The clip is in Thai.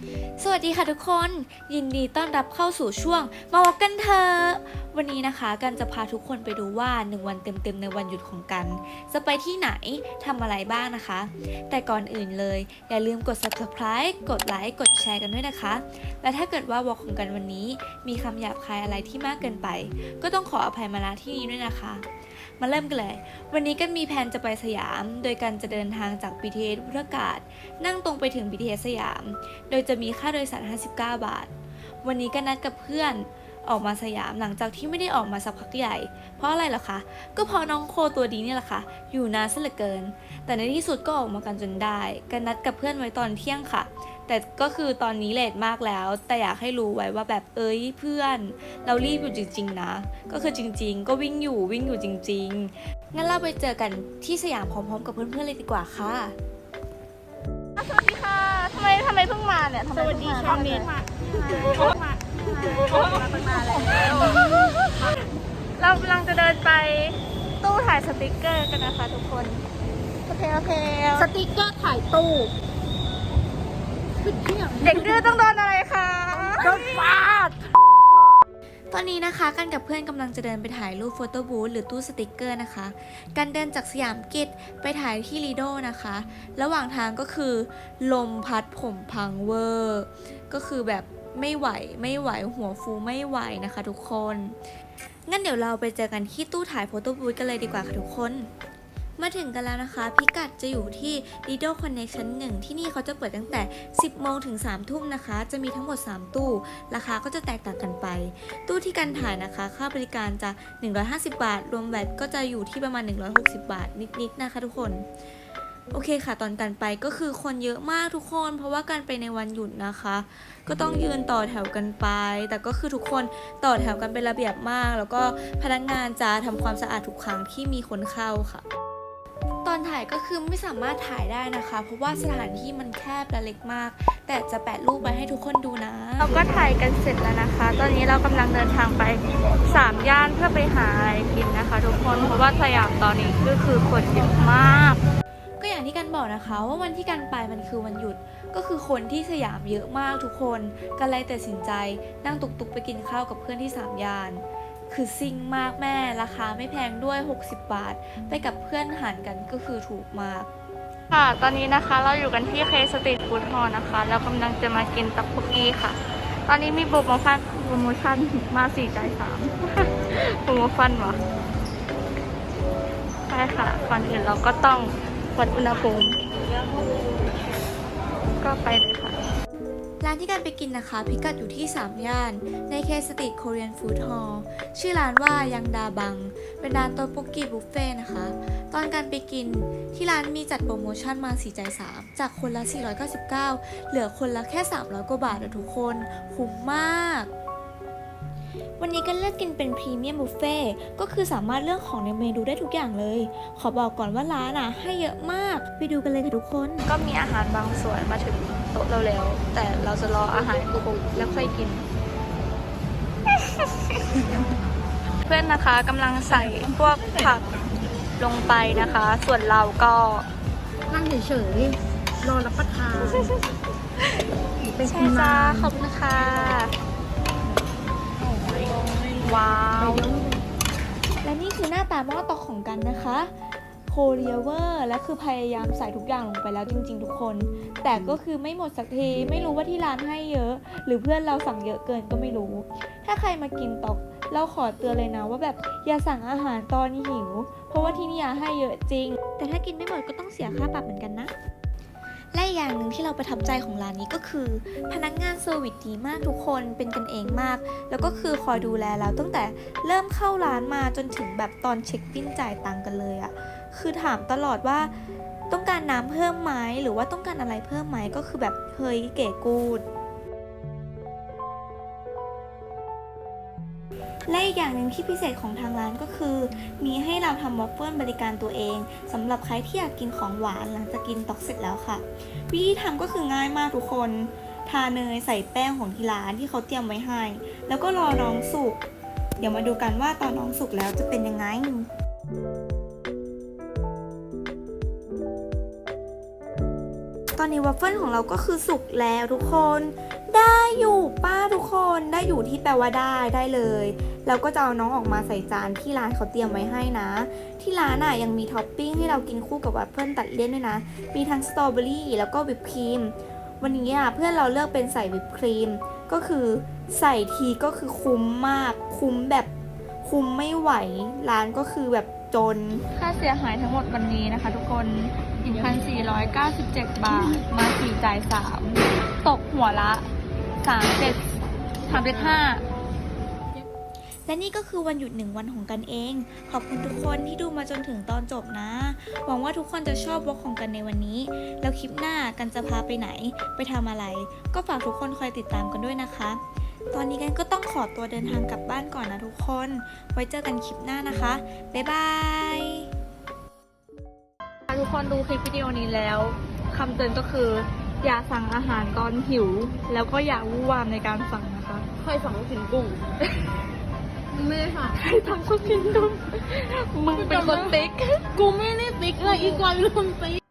Yeah. สวัสดีค่ะทุกคน ยินดีต้อนรับเข้าสู่ช่วง มาวอกกันเถอะวันนี้นะคะกันจะพาทุกคนไปดูว่า 1 วันเต็มๆในวันหยุดของกัน จะไปที่ไหนทำอะไรบ้างนะคะ แต่ก่อนอื่นเลย อย่าลืมกด subscribe กดไลค์กดแชร์กันด้วยนะคะ และถ้าเกิดว่าวอลของกันวันนี้ มีคำหยาบคายอะไรที่มากเกินไป ก็ต้องขออภัยมาณที่นี้ด้วยนะคะ มาเริ่มกันเลย วันนี้กันมีแผนจะไปสยาม โดยกันจะเดินทางจาก BTS พุทธกาศ นั่งตรงไปถึง BTS สยาม โดยจะมีค่าโดยสาร 59 บาท วันนี้ก็นัดกับเพื่อนออกมาสยามหลังจากที่ไม่ได้ออกมาสักพักใหญ่ เพราะอะไรเหรอคะ ก็เพราะน้องโคตัวดีนี่แหละค่ะ อยู่นานซะเหลือเกิน แต่ในที่สุดก็ออกมากันจนได้กันนัดกับเพื่อนไว้ตอนเที่ยงค่ะ แต่ก็คือตอนนี้เลทมากแล้ว แต่อยากให้รู้ไว้ว่าแบบเอ้ยเพื่อน เรารีบอยู่จริง ๆ นะ ก็คือจริง ๆ ก็วิ่งอยู่วิ่งอยู่จริง ๆ งั้นเราไปเจอกันที่สยามพร้อมๆ กับเพื่อนๆเลยดีกว่าค่ะ เพิ่งมาเนี่ยทำไมสวัสดีเพิ่งชาวเน็ตมามามาตั้งนานแล้วเรากำลังจะเดินไปตู้ถ่ายสติกเกอร์กันนะคะทุกคน โอเค โอเค สติกเกอร์ถ่ายตู้ขึ้นเที่ยงเด็กดื้อต้องโดนอะไรคะโดนฟาด ตอนนี้นะคะกันกับเพื่อนกำลังจะเดินไปถ่ายรูปโฟโต้บูธหรือตู้สติกเกอร์นะคะ กันเดินจากสยามกิจไปถ่ายที่ลีโดนะคะ ระหว่างทางก็คือ ลมพัดผมพังเวอร์ ก็คือแบบไม่ไหวไม่ไหวหัวฟูไม่ไหวนะคะทุกคน งั้นเดี๋ยวเราไปเจอกันที่ตู้ถ่ายโฟโต้บูธกันเลยดีกว่าค่ะทุกคน มาถึงกันแล้วนะคะ พิกัดจะอยู่ที่ Lido Connection 1ที่นี่เขาจะเปิดตั้งแต่ 10 โมงถึง 3 ทุ่มนะคะ จะมีทั้งหมด 3 ตู้ ราคาก็จะแตกต่างกันไป ตู้ที่กันถ่ายนะคะ ค่าบริการจะ 150 บาท รวมแวตก็จะอยู่ที่ประมาณ 160 บาท นิดๆนะคะทุกคนโอเคค่ะตอนกันไปก็คือคนเยอะมากทุกคน เพราะว่าการไปในวันหยุดนะคะ ก็ต้องยืนต่อแถวกันไป แต่ก็คือทุกคนต่อแถวกันเป็นระเบียบมาก แล้วก็พนักงานจะทำความสะอาดทุกครั้งที่มีคนเข้าค่ะ อนถ่ายก็คือไม่สามารถถ่ายได้นะคะ เพราะว่าสถานที่มันแคบและเล็กมาก แต่จะแปะรูปไว้ให้ทุกคนดูนะ เราก็ถ่ายกันเสร็จแล้วนะคะ ตอนนี้เรากำลังเดินทางไป 3 ย่านเพื่อไปหาอะไรกินนะคะ ทุกคนเพราะว่าสยามตอนนี้ก็คือคนเยอะมากก็อย่างที่กันบอกนะคะว่าวันที่กันไปมันคือวันหยุดก็คือคนที่สยามเยอะมากทุกคนกันเลยตัดสินใจนั่งตุกๆไปกินข้าวกับเพื่อนที่สามย่าน คือซิ่งมากแม่ราคาไม่แพงด้วย 60 บาท ไปกับเพื่อนหารกันก็คือถูกมาก ค่ะ ตอนนี้นะคะเราอยู่กันที่เคสตรีทฟู้ดฮอลนะคะแล้วกำลังจะมากินตับคุกกี้ค่ะ ตอนนี้มีโปรโมชั่นโปรโมชั่นมาสี่จ่ายสามโปรโมชั่นวะใช่ค่ะก่อนอื่นเราก็ต้องวัดอุณหภูมิก็ไปเลยค่ะ ร้านที่กันไปกินนะคะ พิกัดอยู่ที่ 3 ย่าน ในเคสติโคเรียนฟู้ดฮอลล์ชื่อร้านว่ายังดาบัง เป็นร้านโต๊ะปุกกี้บุฟเฟ่นะคะ ตอนการไปกินที่ร้านมีจัดโปรโมชั่นมา4ใจาย3จากคนละ 499 เหลือคนละแค่ 300 กว่าบาทอะทุกคน คุ้มมาก วันนี้ก็เลือกกินเป็นพรีเมียมบุฟเฟ่ต์ก็คือสามารถเลือกของในเมนูได้ทุกอย่างเลย ขอบอกก่อนว่าร้านอะให้เยอะมาก ไปดูกันเลยค่ะทุกคน ก็มีอาหารบางส่วนมาถึงโต๊ะเราแล้ว แต่เราจะรออาหารครบแล้วค่อยกิน เพื่อนนะคะกำลังใส่พวกผักลงไปนะคะ ส่วนเราก็นั่งเฉยๆรอรับประทานเป็นใช่คุณจ้ามาขอบคุณค่ะว้าว และนี่คือหน้าตาหม้อตอกของกันนะคะ โคเรียเวอร์และคือพยายามใส่ทุกอย่างลงไปแล้วจริง ๆ ทุกคน แต่ก็คือไม่หมดสักทีไม่รู้ว่าที่ร้านให้เยอะ หรือเพื่อนเราสั่งเยอะเกินก็ไม่รู้ ถ้าใครมากินตอกเราขอเตือนเลยนะว่าแบบอย่าสั่งอาหารตอนหิว เพราะว่าที่นี่ให้เยอะจริง แต่ถ้ากินไม่หมดก็ต้องเสียค่าปรับเหมือนกันนะและอย่างหนึ่งที่เราประทับใจของร้านนี้ก็คือ พนักงานเซอร์วิสดีมากทุกคนเป็นกันเองมาก แล้วก็คือคอยดูแลเราตั้งแต่เริ่มเข้าร้านมาจนถึงแบบตอนเช็คบินจ่ายตังค์กันเลยอะ คือถามตลอดว่าต้องการน้ำเพิ่มไหมหรือว่าต้องการอะไรเพิ่มไหมก็คือแบบเฮ้ยเก๋กูดและอีกอย่างหนึ่งที่พิเศษของทางร้านก็คือ มีให้เราทำวอฟเฟิลบริการตัวเองสำหรับใครที่อยากกินของหวานหลังจากกินตอกเสร็จแล้วค่ะ วิธีทำก็คือง่ายมากทุกคน ทาเนยใส่แป้งของที่ร้านที่เขาเตรียมไว้ให้ แล้วก็รอน้องสุก เดี๋ยวมาดูกันว่าตอนน้องสุกแล้วจะเป็นยังไง ตอนนี้วัฟเฟิลของเราก็คือสุกแล้วทุกคน ได้อยู่ป้าทุกคนได้อยู่ที่แปลว่าได้ได้เลยแล้วก็จะเอาน้องออกมาใส่จานที่ร้านเขาเตรียมไว้ให้นะ ที่ร้านอะยังมีท็อปปิ้งให้เรากินคู่กับวัฟเฟิลตัดเลี่ยนด้วยนะ มีทั้งสตรอเบอรี่แล้วก็วิปครีมวันนี้อะเพื่อนเราเลือกเป็นใส่วิปครีมก็คือใส่ทีก็คือคุ้มมากคุ้มแบบคุ้มไม่ไหวร้านก็คือแบบ จน ค่าเสียหายทั้งหมดวันนี้นะคะทุกคน 1,497 บาท มาสี่จ่าย 3 ตกหัวละ 37 35และนี่ก็คือวันหยุดหนึ่งวันของกันเอง ขอบคุณทุกคนที่ดูมาจนถึงตอนจบนะ หวังว่าทุกคนจะชอบวอล์กของกันในวันนี้ แล้วคลิปหน้ากันจะพาไปไหน ไปทำอะไร ก็ฝากทุกคนคอยติดตามกันด้วยนะคะ ตอนนี้กันก็ต้องขอตัวเดินทางกลับบ้านก่อนนะทุกคน ไว้เจอกันคลิปหน้านะคะ บ๊ายบายถ้าทุกคนดูคลิปวิดีโอนี้แล้วคำเตือนก็คือ อย่าสั่งอาหารตอนหิว แล้วก็อย่าวู่วามในการสั่งนะคะเคยสั่งลูกชิ้นกุ้งไม่ได้สั่งใครทำก็กินดูมึงเป็นคนติ๊กกูไม่ได้ติ๊กเลยอีกวันลืมติ๊ก